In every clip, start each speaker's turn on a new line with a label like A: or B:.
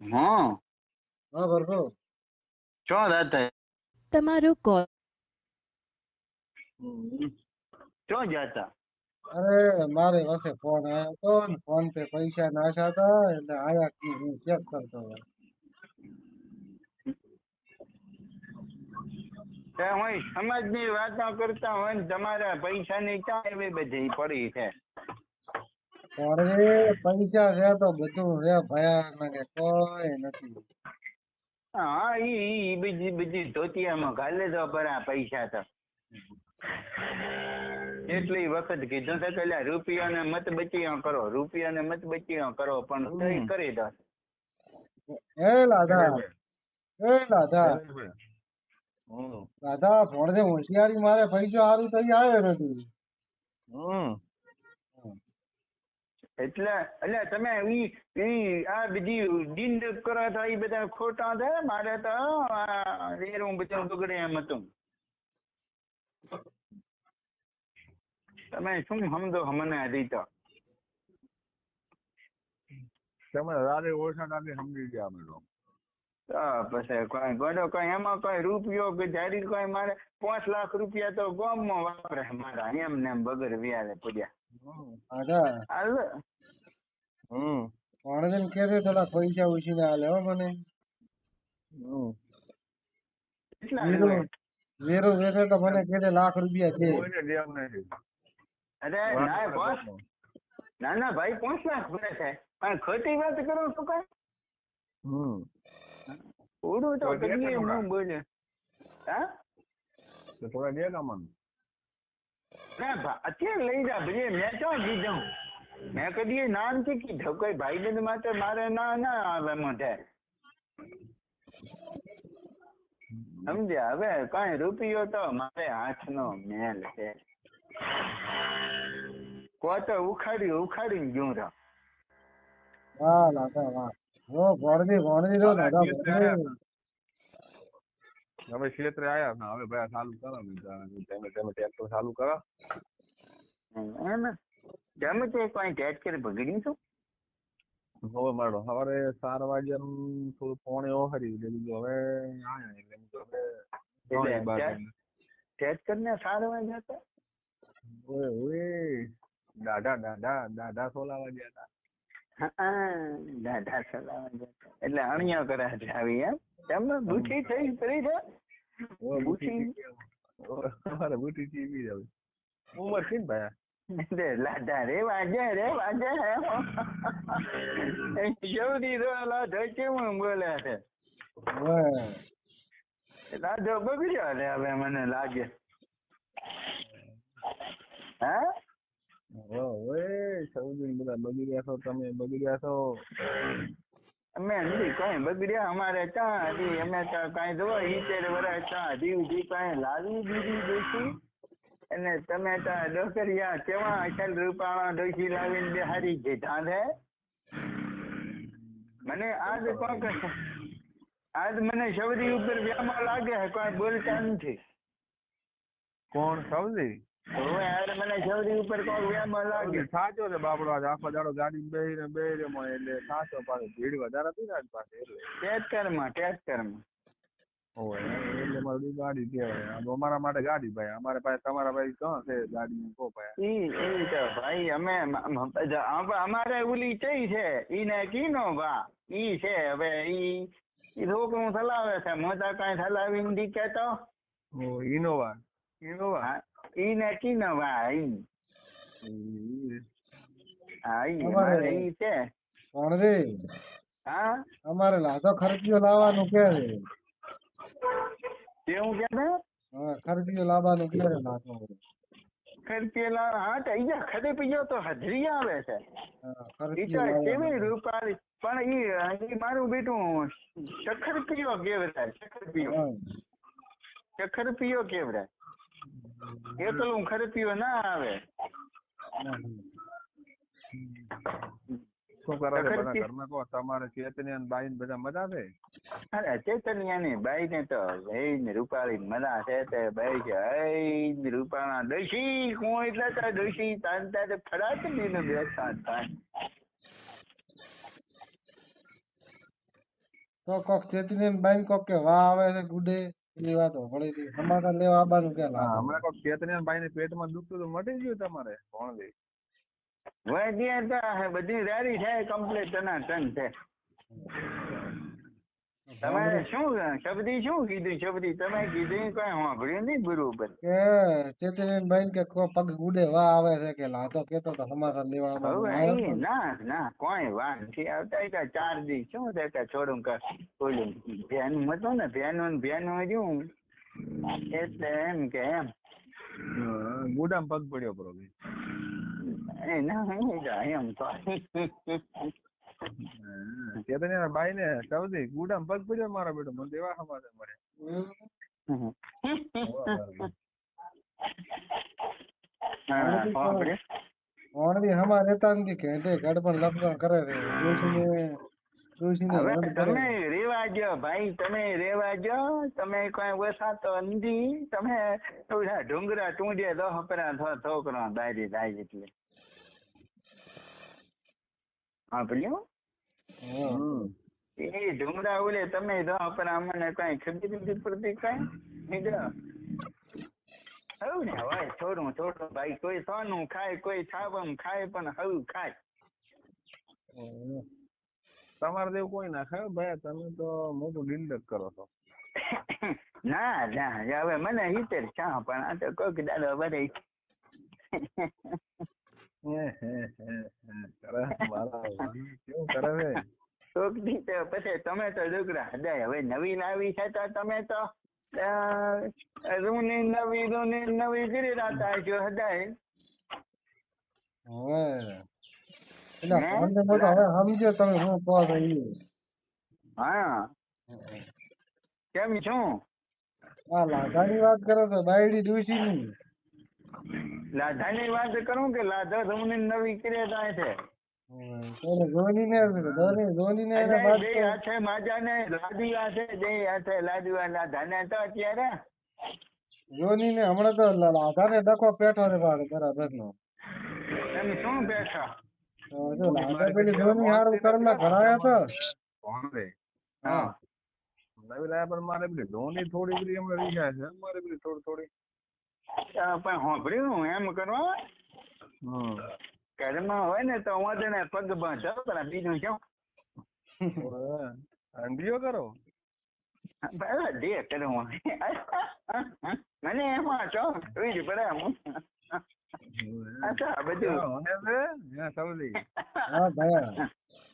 A: હા.
B: હા ભરભો
A: ચો દાતા
C: તમારો કોલ
A: ચો જાતા
B: અરે મારે પાસે ફોન આવ્યો હતો ને ફોન પે પૈસા નાશા હતા એટલે આયા કી હું ચેક કરતો હતો.
A: તે હોય વાતો કરતા હોય ને તમારા પૈસાની ક્યાં એવી બધી પડી છે?
B: પણ રે પૈસા છે તો બધું છે ભયાનક કોઈ નથી.
A: હા ઈ ઈ બીજી બીજી ધોતિયામાં ઘાલે તો પરા પૈસા તો. એટલી વખત કીધું તો કે રૂપિયા ને મત બચીઓ કરો રૂપિયાને મત બચીઓ કરો પણ તઈ કરી દો.
B: એ લાધા. એ લાધા. લાધા ભણજે હોશિયારી મારે પૈસા સારું થઈ આવ્યો નથી
A: એટલે એટલે તમે ઈ ઈ આ બીજી દિંડ કરો તો એ બધા ખોટા છે મારે તો રેરું બધું બગડે એમ હતું. તમે શું સમજો મને હજી તો?
D: તમે રાતે ઓળખાણ સમજી ગયા અમે લોકો
A: પછી કોઈ ગોડો કોઈ એમાં કોઈ રૂપિયો કે જારી કોઈ મારે પાંચ લાખ રૂપિયા તો ગામમાં વાપરે મારા એમ ને એમ બગર વ્યાજે હાલ.
D: હમ.
B: ભણજે ને કે થોડા પૈસા ઉછીને હાલે હો મને.
D: હમ.
B: વેરો વીરો તો મને કે દે લાખ રૂપિયા છે.
A: અરે ના બોસ. ના ના ભાઈ પાંચ લાખ ભરે છે. પણ ખોટી વાત કરો તો કઈ?
D: હમ.
A: ઉડું તો કરીએ હું બોલે. હા?
D: તો થોડા દે કામ
A: ના અત્યારે લઈ જા ભલે મેં ક્યાં કીધું? મેં કદી ના નથી કીધું કોઈ ભાઈ બંધ માટે મારે ના ના આવે મોઢે સમજ્યા? હવે કઈ રૂપિયો તો મારે હાથનો મેલ છે. કોતો ઉખાડી ઉખાડી ગયું રહો
B: વાહ લાતા વાહ. ઓ ભણજી ભણજી તો લાધા ભણજી.
D: હવે ક્ષેત્રે આયા? હવે ભાઈ ચાલુ કરો તમે તમે ટ્રેક્ટર ચાલુ કરો.
A: એમ. ગમે તે કોઈ ટેટ કરી બગડ્યું છું
D: હવે મારો સવારે ચાર વાગ્યાનું થોડું પોણે ઓહરી એટલે હવે આયા એટલે હવે
A: ટેટ કરીને સારવા જતા
D: ઓય ઓય દાઢા દાઢા દાઢા સોલા ગયા હતા.
A: હા, દાદા એટલે અણિયો કરાશે આવી એમ? એમને બુઠી થઈ કરી છે? બુઠી
D: બુટી ચીવી જાવ ઉંમર છે ને ભાઈ?
A: બગડ્યો હવે મને લાગે. હા?
D: ઓય સૌદી બધા બગી છો તમે બગડ્યા છો.
A: અમે નથી કઈ બગડ્યા અમારે ચા હજી અમે કઈ જોવો ઈતેર વર્ષ ચા સુધી કઈ લાવી દીધી ડોસી અને તમે ડોકરિયા કેવા અચલ રૂપાણા ડોસી લાવીને બિહારી દીધા છે મને આજ કોક આજ મને સૌદી ઉપર વ્યામો લાગે છે કોઈ બોલતા નથી.
D: કોણ સૌદી?
A: હવે યાર મને સૌદી ઉપર કોઈ વ્યામો લાગે.
D: સાચો છે બાપડો આજ આખો દાડો ગાડી બેહીને બેહીને એટલે સાચો પાછો ભીડ વધારે હતી ને આજ પાસે એટલે. ઓય એટલે મારી ગાડી કહેવાય. અમારા માટે ગાડી ભાઈ. અમારે પાસે તમારા પાસે ક્યાં છે ગાડી કો ભાઈ?
A: ઈ ઈ તો ભાઈ અમે અમારે ઓલી ચઈ છે. ઈને કીનો વા ઈ છે હવે ઈ ઈ છોકરું ચલાવે છે. મોટા કઈ ઊંડી કે તો
D: ઓ ઇનોવા ઇનોવા
A: હા, ઈને કીનો વા ઈ. હા ઈ
B: અમારે-
A: ઈ છે. હા?
B: અમારે લાધો ખર્ચ્યો લાવવાનું કે
A: કેવું કે? છે
B: હા
A: ખર્ચેલા તો ઈ ખડે પીયો તો હજરી આવે છે. કેવી રૂપાળી? પણ ઈ મારું બેટું ચખર પીયો કેવરાય સખર પીયો
B: હા.
A: સખર પીયો કેવરાય એકલું ખરપીયો ના આવે.
D: શું કરે છે બધા ઘરમાં કહો તમારે ચેતની અને બાઈ બધા મજા છે
A: અરે ચેતનિયાની બાઈ ને તો ભાઈ ને રૂપાળી મના છે તે બાઈ છે હઈ ને રૂપાળા ડોશી હું એટલે તો ડોશી તાન તારે ફરાકની ને બેસા તાન
B: તો કોક ચેતની બાઈન કોક કે વાહ આવે છે ગુડે એની વાત હતી સમાધાન લેવા આવવાનું કે
D: હમણાં કોક ચેતની ભાઈ ને પેટમાં દુખતું તો મટી ગયું તમારે ભણવી.
A: વૈદ્ય તો બધી રેડી છે કમ્પ્લીટ તના ટન છે. તમારે શું શબ્દી શું કીધું? શબ્દી તમે કીધું? કઈ સાંભળ્યું નહીં બરોબર?
B: કે ચેતની બાઈન કે કો પગ ગુડે વાહ આવે છે કે લાતો કેતો તો સમાધાન લેવા?
A: ના ના કોઈ વાત નથી આવતા. ઈ ચાર દી શું છે કે છોડું કે બોલું? ભેનું હતું ને ભેનું ને ભેનું હજું એટલે એમ કે એમ.
D: ગુડામ પગ પડ્યો બરો
A: એ ના ઈ તો એમ તો.
D: ચેતનિયા ભાઈ ને સૌથી ગુડામ પગ પડ્યો મારો બેટો મને દેવા સમાધાન મળે
B: હમ.
A: હા સાંભળ્યું?
B: ઓણવી હમા રહેતા નથી કે તે ગડપણ લપસણ કરે છે. ડોશીને ડોશીને
A: હવે
B: હેરાન કરે
A: તમે રેવા ભાઈ તમે રેવા તમે કોઈ વસાતો નથી તમે ઓલા ડુંગરા ટૂંડે દો હપરા થો છોકરો દાયરી થાય એટલે. સાંભળ્યું
B: હા.
D: હમ.
A: એ ડુંગરા ઓલે તમે જો હપરા અમને કઈ ખબર નથી પડતી કઈ? હવું હવ ને હોય થોડું થોડું ભાઈ કોઈ સોનું ખાય કોઈ છાવમ ખાય પણ હવું ખાય.
D: તમારે જેવું કોઈ ના ખાય ભાઈ તમે તો મોટું ડિંડક કરો છો.
A: ના ના હવે મને હિતેર ચા પણ આ તો કોઈક દાડો બધે તો તમે તો ડુગરા હદાય હવે નવી લાવી છે તો તમે તો હે?
B: તો
A: કેમ છું
B: આ વાત કરો છો, બાયડી ડોશીની
A: લાધાની વાત કરું કે લાધા ધોની નવી ક્રિયા થાય છે.
B: ધોની ધોનીને એને
A: હદાય
B: વાત
A: બે
B: કરો.
A: હાથે માજાને લાદી હાથે બે હાથે લાદવા લાધાને તો અત્યારે.
B: ધોનીને હમણાં તો લા- લાધાને ડખો પેઠો રે બાળ બરાબર નો.
A: તમે શું બેઠા
B: જો લાધા પેલી ધોની હારું કરના ઘડાયા તો.
D: કોણ રે?
B: હા.
D: નવી લાયા પણ મારે પેલી ધોની થોડી બધી હમણાં છે. મારે પેલી થોડી થોડી
A: પણ સાંભળ્યું એમ કરવા? કર્મ હોય ને તો હું ને પગ બાંધો પેલા બીજું શું?
D: ઓવે. કરો.
A: દે કરું મને એમાં છો જોઈ જ પડે હું અચ્છા બધું.
D: સૌથી
B: હા ભયા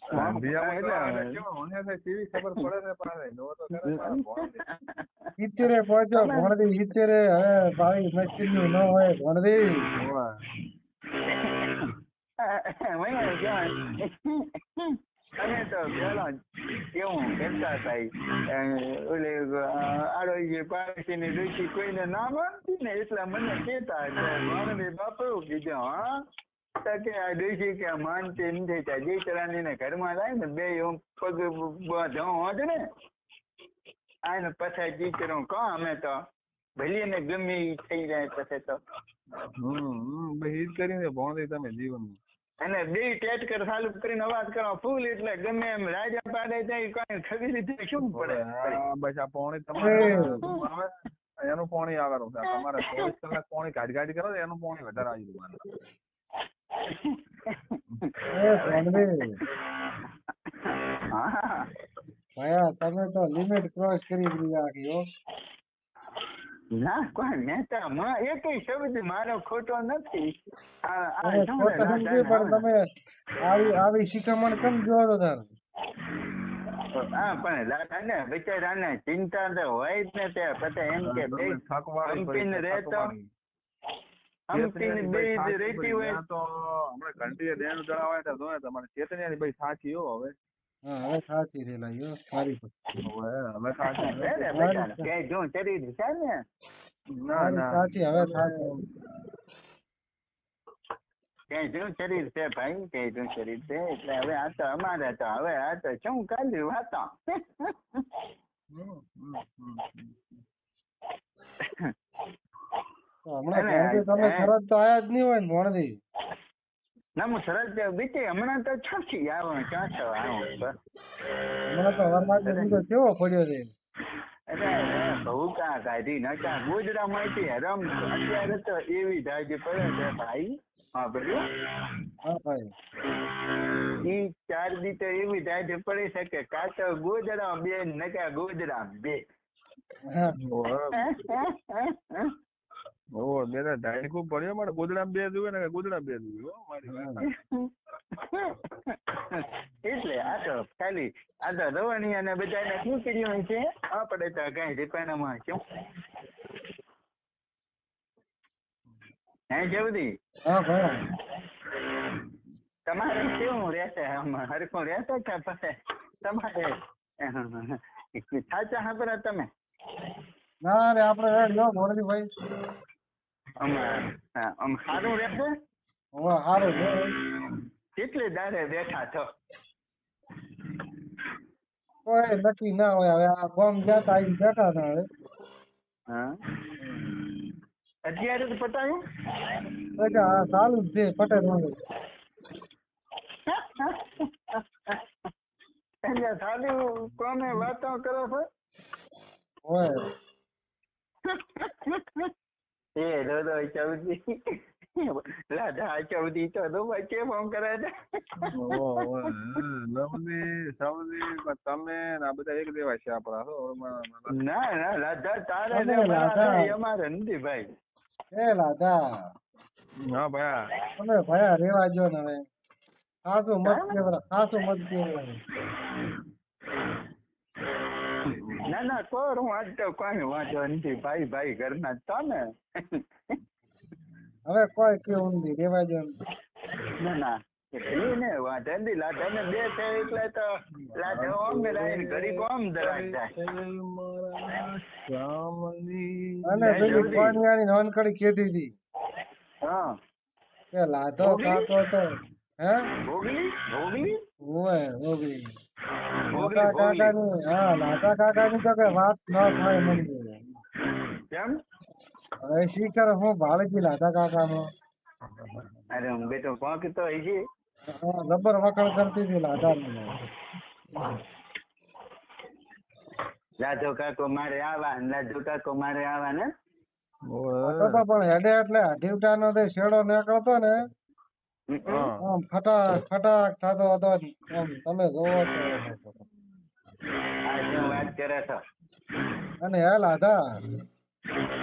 D: અંડિયામાં તો
B: ભણદી હવે ભાઈ મુશ્કેલી ન હોય ભણદી
A: તમે પેલા કેવું કરતા હતા ઓલે આડોશી પાડોશી ની ડોશી કોઈને ના માનતી ને એટલા મને કેતા મારે બાપુ કીધું હા તો કે આ માન છે એમ થઈ જાય જયચરાની ને ઘરમાં થાય ને બે પગ બાંધો હોત ને આને પછી જયચરો કહો અમે તો? ભલે ને ગમે ઈ થઈ જાય પછી તો.
D: હમ ઈ કરીને ભોણથી તમે જીવનમાં.
A: અને બે ટેટ કર ચાલુ કરીને અવાજ કરો. ફૂલ એટલે ગમે એમ રાજા પાડે જાય કઈ ખરી રીતે શું પડે?
D: બસ આ પોણી તમારે એનું પોણી આવે તમારે ચોવીસ કલાક પોણી કાઢી કાઢી કરો ને એનું પોણી વધારે આવી જવાનું.
B: ભયા તમે તો લિમિટ ક્રોસ કરી દીધી આખી
A: ના કોઈ નેતા માં એકેય શબ્દ મારો ખોટો નથી.
B: ખોટા સમજી પણ તમે આવી આવી શિખામણ કેમ જો છો તાર?
A: હા પણ રાજાને બિચારાને ચિંતા તો હોય જ ને તે પછી એમ કે રહેતો.
D: થકવાળી.
A: હંપીને બે જ
D: ચેતનિયાની
A: રહેતી
D: ભાઈ
A: હોય.
D: તો હમણાં ઘંટીએ ડેમ ચડાવાય ત્યાં જોયા તમારે ચેતનિયાની ભાઈ સાચી હો હવે.
B: હા સાચી રેલા યો મારી
D: હવે હવે સાચી
A: અરે બિચારા કે જો શરીર છે ને?
D: ના ના.
B: સાચી હવે સાચી.
A: કે શું શરીર છે ભાઈ કે શું શરીર છે એટલે હવે આ તો અમારે તો હવે આ તો શું કાઢ્યું વાતો
D: હમ, હમ, હમ, હમ.
B: તો હમણાં
A: અને
B: ભણદી તમે
A: આ-
B: તો આયા જ નહીં હોય ને ભણદી
A: ના હું સરસ બીતી. હમણાં તો છોછી આવો ક્યાં છો? આવો
B: હમણાં તો વરસાદ બીજો કેવો પડ્યો છે?
A: એટલે બહુ કાં કાઢી નકા ગોજરા માંથી રમ અત્યારે તો એવી ધાજી પડે છે ભાઈ. હા
B: ભાઈ.
A: ઈ ચાર દી તો એવી ધાજી પડી છે કે કાં તો બે નકા ગોજરા બે.
D: ઓહો બે તો ઢાઈ ખૂબ પડ્યો મારે ગોદડા બે જુએ ને ગોદડા બે જુએ હો મારી વાત.
A: એટલે આ તો ખાલી આ તો રવાની અને બધાને શું કર્યું છે આપણે તો કઈ ઠેકાણામાં શું હે જેવદી?
B: હા ભાઈ
A: તમારે કેવું રહેશે આમ? હરખું રહેશે કે પછી તમારે? સાચા હા તમે.
B: ના રે આપણે હેડ જો મોરજી ભાઈ
A: આમ સારું રહેશે?
B: હવે સારું છે.
A: કેટલી દાડે બેઠા છો?
B: કોઈ નક્કી ના હોય હવે આ ફોર્મ ગયા તા આવીને બેઠા હતા હવે.
A: હા. અત્યારે તો પતાવ્યું
B: તો કે ચાલુ જ છે
A: એટલે સાદું કોને વાતો કરો છો?
B: હોય.
A: દાદા ચૌધરી રાધા ચૌધરી તો તો વચ્ચે ફોન કરે છે.
D: ઓહો, ઓહો, સૌની તમે ને આ બધા એક દેવા છે આપણા.
A: ના ના લાધા તારે. છે, અમારે નથી ભાઈ
B: એ લાધા
D: હા ભાઈ.
B: તમે ભયા રેવા જો ને હવે. ખાસું મત કેવરા ખાસું મત કેવરા.
A: ના કોર હું તો કોઈ વાંધો નથી. ભાઈ ભાઈ ઘરના જ ને
B: હવે કોઈ કેવું નથી રેવા જો ના
A: ના. ને વાંધો નથી. લાધા ને બે છે એટલે તો લાધા ઓમ ને લાઈન ઘડી કોમ દરાક જાય.
B: અને પેલી
A: જોડી.
B: નોનકડી કીધી હતી.
A: હા.
B: કે લાધો? કાકો તો હે?
A: ભોગલી? ભોગલી?
B: ઓય ઓગળી.
A: ભોગલી
B: કાકાની હા લાધા કાકાની તો કઈ વાત ન થાય મને
A: કેમ?
B: હવે શીખર હું ભાળકી લાધા કાકાનો.
A: અરે હું બેટો કોક તો હજી
B: હા, જબર વખાણ કરતી હતી લાધાની
A: લાજો કાકો મારે આવા ને લાધો કાકો મારે આવા ને.
B: તો પણ હેડે એટલે અઢીવટા નો શેડો નીકળતો ને. આમ ફટાક ફટાક થતો હતો આમ તમે જોવો તો.
A: આ શું વાત કરે
B: અને હે લાધા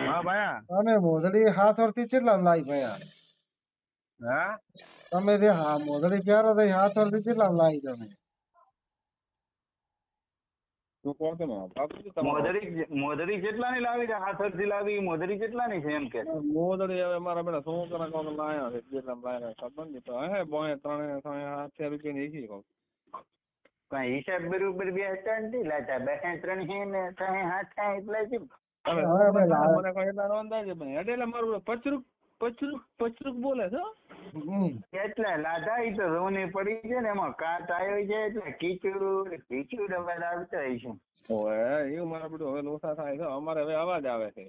D: હા ભાયા.
B: તમે મોજડી હાથથી કેટલા લાવી ભયા
D: હા?
B: તમે જે હા મોજડી પહેરો હાથ હાથોડથી કેટલા લાવી તમે?
D: તું કોણ તમે
A: મોદરી મોદરી કેટલાની લાવી છે હાથર લાવી મોદરી કેટલાની છે એમ કે.
D: મોદડી હવે મારા બેટા છોકરા કોણ લાયા છે જેટલા લાયા ખબર નહીં તો હે બોય ત્રણે ત્રણે આઠસો રૂપિયા ની એસી કહું.
A: કઈ હિસાબ બરોબર બે નથી લાતા બે ત્રણ હે ને ત્રણ હાથ થાય એટલે
D: હવે
B: હવે.
D: મને કઈ એટલા અંદાજ પણ એટલે મારું પચરુક પચરુક પચરુક બોલે છે હો.
A: એટલે લાદા ઈ તો રોની પડી છે ને એમાં કાટ આવ્યો છે એટલે કીચડ કીચડ અવાજ આવતો હોય છે.
D: ઓવે એવું મારા બધું હવે લોસા થાય છે. અમારે હવે અવાજ આવે છે.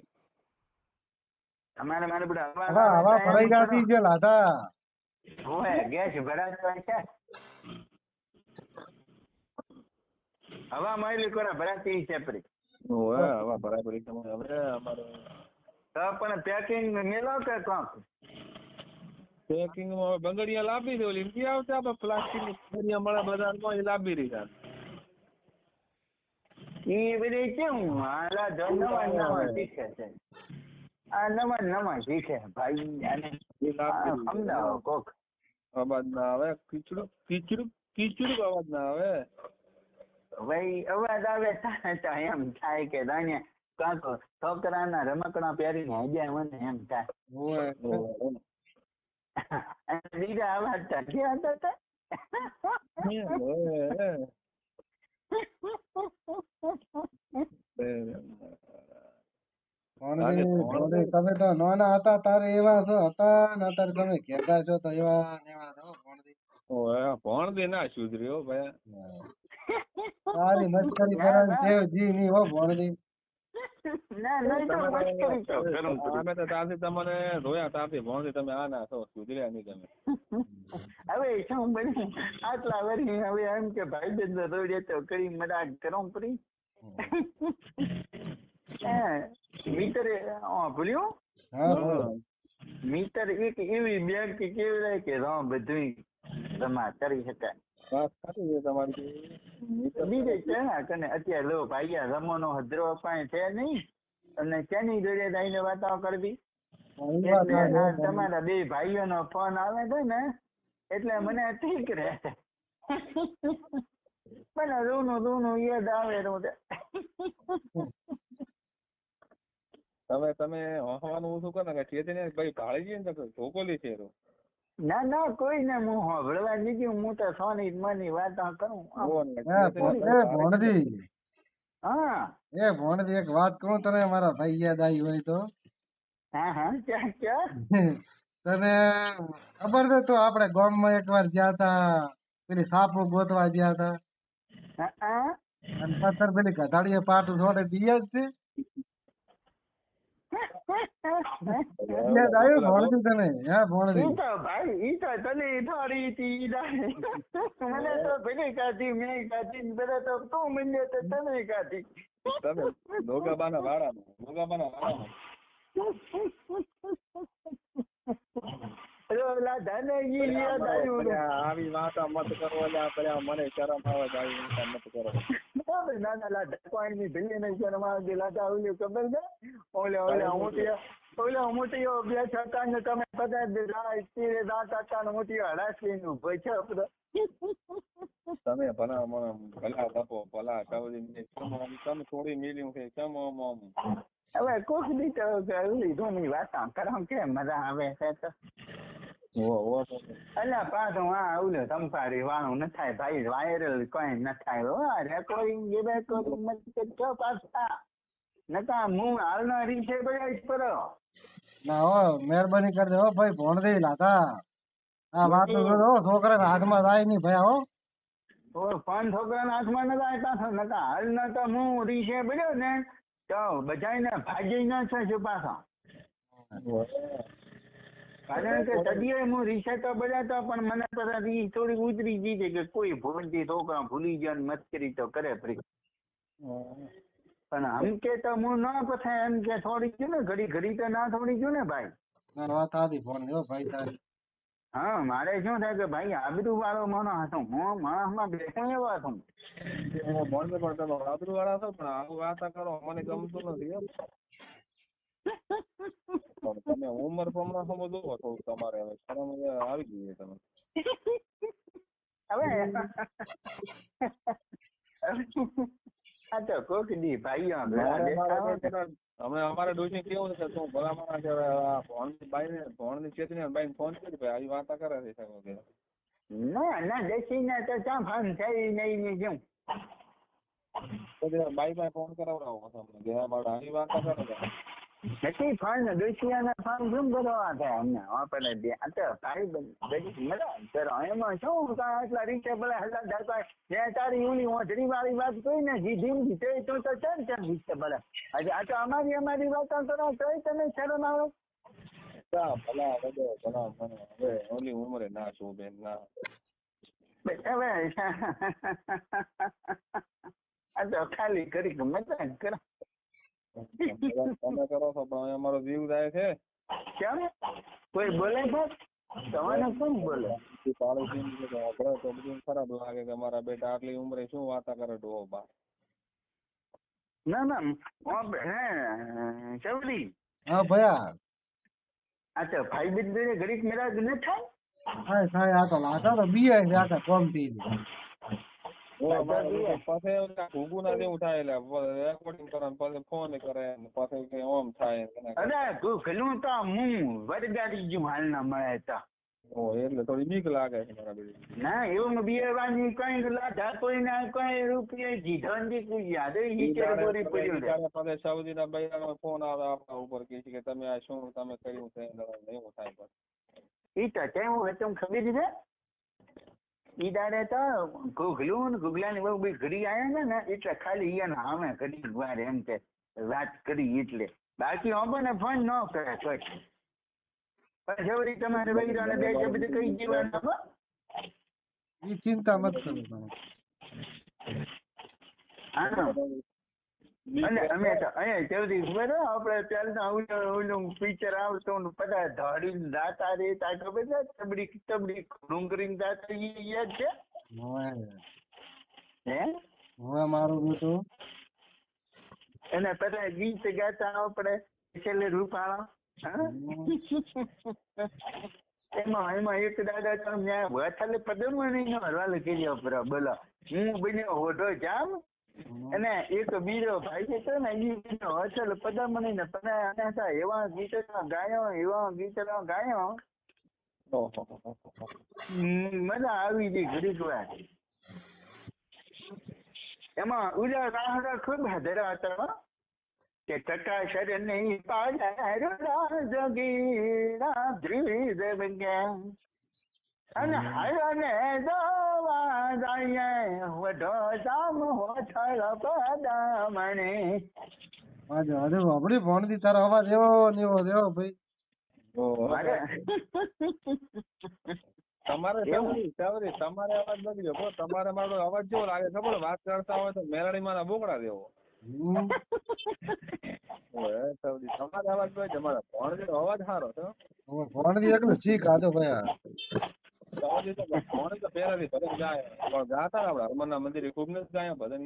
A: અમારે મારે બધું અવાજ આવે
B: હવા ભરાઈ જતી છે લાધા.
A: હોય ગેસ ભરાતો હોય છે. હવા માયલી કોરા ભરાતી છે પરી?
D: ઓવે હવે બરાબર તમારે હવે અમારે
A: પણ પેકિંગ મેલો કે કાંક
D: પેકિંગમાં બંગડિયા લાવી દે ઓલી નથી આવતા પણ પ્લાસ્ટિક બંગડિયા મળે બજારમાં એ લાવી રહ્યા
A: એ બધી કેમ? આલા નવા નવા શીખે છે. આ નવા નવા શીખે ભાઈ. અને
D: એ લાવી
A: આ સમજાવો કોક.
D: અવાજ ના આવે કીચડું કીચડું કીચડું અવાજ ના આવે.
A: ભાઈ અવાજ આવે તો એમ થાય કે દાને કાંક છોકરાના રમકડા પહેરીને હજાર મને એમ થાય. અને બીજા અવાજ તો ક્યાં હતા.
B: ભણતી તમે તો નાના હતા તારે એવા હતા ને અત્યારે તમે ઘેટા છો તો એવા ને એવા છો ભણતી
D: ઓવે, ના સુધરી હો ભાઈ.
B: તારી મસ્કરી કરવાની ટેવ જી ની હો ભણતી
D: અમે તો ત્યારથી તમને જોયા ત્યારથી ભણથી તમે આ ના છો સુધર્યા નહીં તમે.
A: હવે શું બને? આટલા વરી હવે એમ કે ભાઈ બેન રોડે તો કરી મજાક કરો. પરી મીટર ભૂલ્યું? એક એવી બેંક કેવી કે રામ બધું જમા કરી શકાય. બીજે છે કને અત્યારે લો ભાઈ રમોનો હદરો પાસે છે નહીં. અને શેની જોડે જઈને વાતો કરવી
B: હા.
A: તમારા બે ભાઈઓનો ફોન આવે છે ને એટલે મને ઠીક રહે. મને રૂનું રૂનું યાદ આવે રૂ
D: તમે તમે હવાનું ઓછું કરો ને કે ચેતને ભાઈ ભાળી ને તો ઢોકોલી છે.
A: ના ના કોઈ ને હું હોભળવા દીધી હું તો સોની મની વાત કરું.
B: હે, એ ભણજી.
A: હા.
B: એ ભણજી એક વાત કહું તને મારા ભાઈ યાદ આવી હોય તો.
A: હા હા ક્યાં ક્યાં?
B: તને ખબર છે તો આપણે ગામમાં એકવાર ગયા તા પેલી સાપો ગોતવા ગયા તા
A: હા, હા.
B: અને પથ્થર પેલી ગધાડીએ પાટું છોડે દિયા જ છે. યાદ આવ્યું? ભણજી તને હે ભણજી
A: ઈ તો ભાઈ ઈ તો તને થોડી હતી મને તો ભલે કાઢી મેં કાઢી બધા તો તું મને તો તને કાઢી.
D: તમે ડોગાબાના વાડામાં ડોગાબાના વાડામાં
A: અરે ઓલા ધાનેજી યાદ આવ્યું. ને.
D: અલ્યા, આવી વાતા મત કરો મને શરમ આવે આવી વાતા મત કરો.
A: બરાબર, નાના લાડા કોઈની ભીલી શરમાવે છે. લાડા ઓલી ખબર છે ઓલે ઓલે અમુટિયા ઓલે અમુટિયો બે છતાં ને તમે બધા જ રાહ તીરે દાંત હતા ને મોટીઓ નું ભય છે આપણો.
D: તમે ભલા મને ભલા તપો ભલા ને તમે થોડી મિલ્યું છે કેમ આમ આમ
A: હવે કોક દી તો લીધો ની વાત કરો કે મજા આવે છે તો.
D: ઓ ઓ તો
A: અલ્યા પાછું આ ઓલું સંભાળી વાળું ન થાય ભાઈ વાયરલ કોઈ ન થાય. હો રેકોર્ડિંગ જે રેકોર્ડિંગ મત કયો પાછા. નકા હું હાલનો રીસે બધા કરો.
B: ના હો મહેરબાની કરજે. હો ભાઈ દે લાતા આ વાત કરો. છોકરાના હાથમાં થાય નહીં ભાઈ હો.
A: ફોન છોકરાના હાથમાં ન થાય છો નકા હાલનો તો હું રીસે પડ્યો ને તો બધાને ભાજી ન થશે પાછા. કારણ કે સદીએ હું રીસે તો તો પણ મને પછી થોડી ઉતરી ગઈ છે કે કોઈ ભૂલથી છોકરા ભૂલી જાય ને મસ્કરી તો કરે ફરી. પણ આમ કે તો હું ના પછાય એમ કે થોડી ગયું ને, ઘડી ઘડી તો ના થોડી ગયું ને ભાઈ?
B: વાત આધી ફોન ભાઈ તારી.
A: હા મારે શું થાય કે ભાઈ આબરૂ વાળો માણસ હતો. હું માણસમાં બેઠો એવો હતો
D: બોન્ડ પણ તમે આબરૂ વાળા હતો પણ આવું વાત કરો મને ગમતું નથી એમ. તમે ઉંમર પ્રમાણે સમજો હતો તમારે હવે શરમ આવી ગઈ તમે.
A: હવે? આ તો કોક દી ભાઈઓ
D: અમે અમારે ડોશી કેવું છે તું ચેતની બાઈને ફોન કરી ભાઈ આવી વાતા કરે છે સાહેબ
A: ના ના દેશી ને તો ચા ફાન થઈ નહીં ને જેમ
D: બાઈ પાસે ફોન કરાવડાવો તમને કે આ આવી વાતા કરે છે.
A: નથી ફાન દોશિયાના ફાન કેમ ભરવા થાય અમને. આપણે બે આ તો ભાઈ બધી મજા કરો એમાં શું આટલા રીતે ભલે હલ્લા ધરતા મેં તારી ઓલી ઓઢડી વાળી વાત કોઈ ને જીધી તે તો તો ચાર ચાર રીતે ભલે? આ તો અમારી અમારી વાત કરો તોય તને શરમ આવે.
D: ભલા મને હવે ઓલી ઉંમરે ના છું બેન ના.
A: હવે આ તો ખાલી કરી મજા કરો.
D: તમે કરો છો પણ હવે અમારો જીવ જાય છે.
A: કેમ? કોઈ બોલે છે? તમારે કોણ બોલે?
D: પાડોશી ને આપણે તો બધું ખરાબ લાગે કે મારા બેટા આટલી ઉંમરે શું વાતા કરે ડોહો બા?
A: ના ના હું હે ચવડી
B: હા ભયા.
A: આ તો ભાઈ બીજ જોડે ઘડીક મેરાજ ન થાય?
B: થાય થાય આ તો લાતા તો બીએ છે આ તો કોમટી
D: ઓલા ઘૂઘુના જેવું થાય એટલે રેકોર્ડિંગ કરે પછી ફોન કરે પછી કે ઓમ થાય ને એના કરે.
A: અરે તું પેલું તો હું વરગાડી ગયું હાલ ના મળે
D: ઓ એટલે થોડી બીક લાગે છે મારા બેટી
A: ના એવું બિયરવાની કઈ લાધા કોઈ ના કઈ રૂપિયા જીધો નથી યાદ હિચર બોરી પડ્યું છે
D: પછી સાઉદી ના બૈરાનો ફોન આવે આપણા ઉપર કે કે તમે આ શું તમે કર્યું છે ને એવું થાય પછી
A: ઈ તો કેમ હતું ખબર છે ઈ દાડે તો ગુગલું ગુગલા ની બહુ બી ઘડી છે ને એટલે ખાલી ઈયાને સામે ઘડી વાર એમ કે વાત કરી એટલે. બાકી અમે ને ફોન ન કરે કોઈ. પણ જવરી તમારે વૈરાને બે બધું કઈ દેવાના હો.
B: ઈ ચિંતા મત કરો તમે.
A: હા. અને અમે અહીંયા જલ્દી ખબર આપણે ત્યારના ઓલું ઓલું પિક્ચર આવતું બધા ધડીને દાતા રેતા ખબર છે? તબડી તબડી ઘણું દાતા ઈ યાદ છે? હે?
B: હવે મારું બેટું
A: અને બધા ગીત ગાતા આપણે છેલ્લે રૂપાળા હા? એમાં એમાં એક દાદા તો ન્યા વથાલે પદમણી નો હરવાલે કર્યો પર બોલો હું બન્યો હોઢો જામ અને એક બીજો ભાઈ છે ને એ અચલ પદમણી ને પણ અને તા એવા ગીતો ગાયો એવા ગીતો ગાયો. મજા આવી ગઈ ઘડીક વાર. એમાં ઉજા રાહડા ખૂબ હાજરા હતા. કે ટટાશર નહીં પાડો જોગીરા ધ્રીર ગયા અને હરને દોવા જાય વઢો જામ હોથળ પદામણે.
B: આજે અરે બાપડી ભણતી તારો અવાજ એવો ને એવો ભાઈ.
A: મારે
D: તમારે
A: એવું?
D: સાવરી સાવરી તમારે અવાજ નથી જો તમારે મારો અવાજ કેવો લાગે? ખબર વાત કરતા હોય તો મેરાડી મારા બોકડા દેવો. તમારે અવાજ હોય તમારા ભણજો અવાજ સારો છે હો.
B: એકલું ચીક આદો ભાઈ આ.
D: તો પહેલાથી ભજન ગાય પણ ગાતા ને હનુમાનના મંદિરે ખૂબ નથી ગાયા ભજન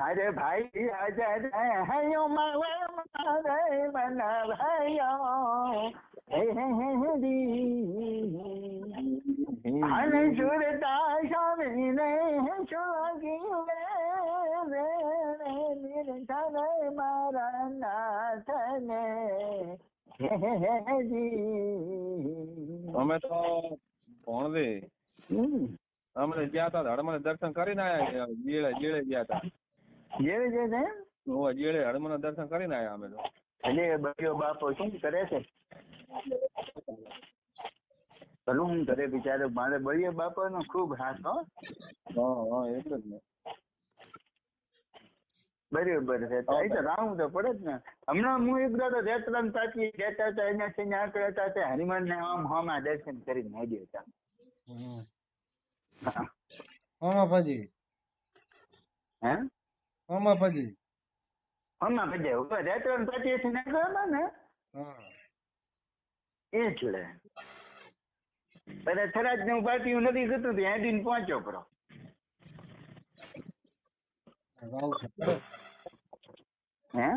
A: હરે ભાઈ હાજર હૈયો મારે મારે મના ભાઈયો હે હે હે અને સુરતા સ્વામીને ચોગી રે. રે મારા નાથને.
D: અમે તો ભણવી. અમે ગયા હતા હડમણ દર્શન કરીને આયા જીળે જીળે ગયા હતા.
A: જીળે જે છે
D: હું જીળે હડમણ દર્શન કરીને આયા અમે તો.
A: એટલે બળ્યો બાપો શું કરે છે? ભલું હું કરે બિચારો. મારે બળિયો બાપો નો ખૂબ હાથ હો.
D: હા હા એટલે જ ને.
A: બરાબર છે. એ તો રાવું તો પડે જ ને. હમણાં હું એક દાદા રેતરામ સાચી જતા હતા એના થી આંકડા હતા તે હનુમાન ને આમ હોમાં દર્શન કરીને આવ્યો હતા.
B: હમ. ભાજી.
A: હે?
B: આમાં ભાજી.
A: હોમાં ભાજી. ઉપર જયતરામ સાચી છે ને નાખ્યા ને? એટલે. બધા થરાજનું પાટિયું નથી કરતું ત્યાં પહોંચ્યો પરો
B: પડે
A: હે?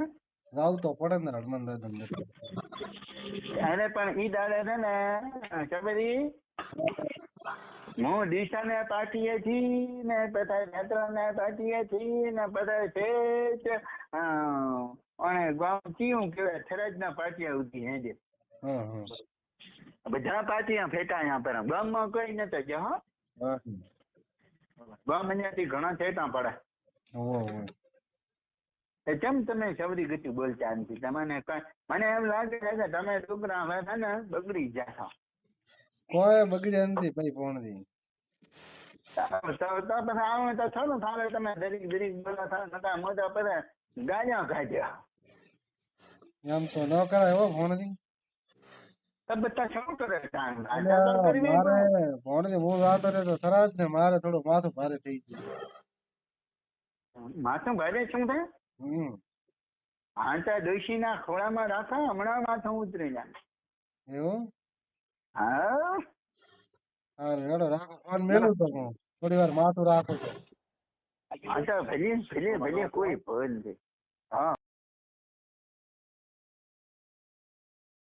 B: તો પડે ને હનુમાન ધંધો
A: અરે પણ ઈ દાડે છે ને ચબરી હું દિશા ને પાટીએ છી ને બધા નેત્રા ને પાટીએ છી ને બધા છે અને ગામ કયું કેવાય થરાજ ના પાટિયા ઉધી હેજે
B: જે. હા
A: બધા પાટિયા ફેટા અહીંયા પર. ગામમાં કઈ નતો જો હા. ગામ અહીંયાથી ઘણા ફેટા પડે. એ કેમ તમે સવરી ગતિ બોલતા નથી? તમને મને એમ લાગે છે કે તમે છોકરા હવે છે ને બગડી જાશો
B: કોઈ બગડ્યા નથી ભાઈ ભણતી
A: તો તો પછી આવું થાલે તમે દરેક દરેક બોલા થાય નતા મોટા પડે ગાયા કાઢ્યા
B: એમ તો ન કરાય હો ને મારે થોડું માથું ભારે થઈ ગયું.
A: માથું ભારે શું થાય?
B: હમ.
A: આંટા ડોશી ના ખોળામાં રાખા હમણાં માથું ઉતરી ના
B: એવું?
A: હા.
B: અરે હેડો રાખો ફોન મેલું તો હું. થોડી વાર માથું રાખું છું
A: આંટા ભલે ભલે ભલે કોઈ ભૂલ. નથી હા.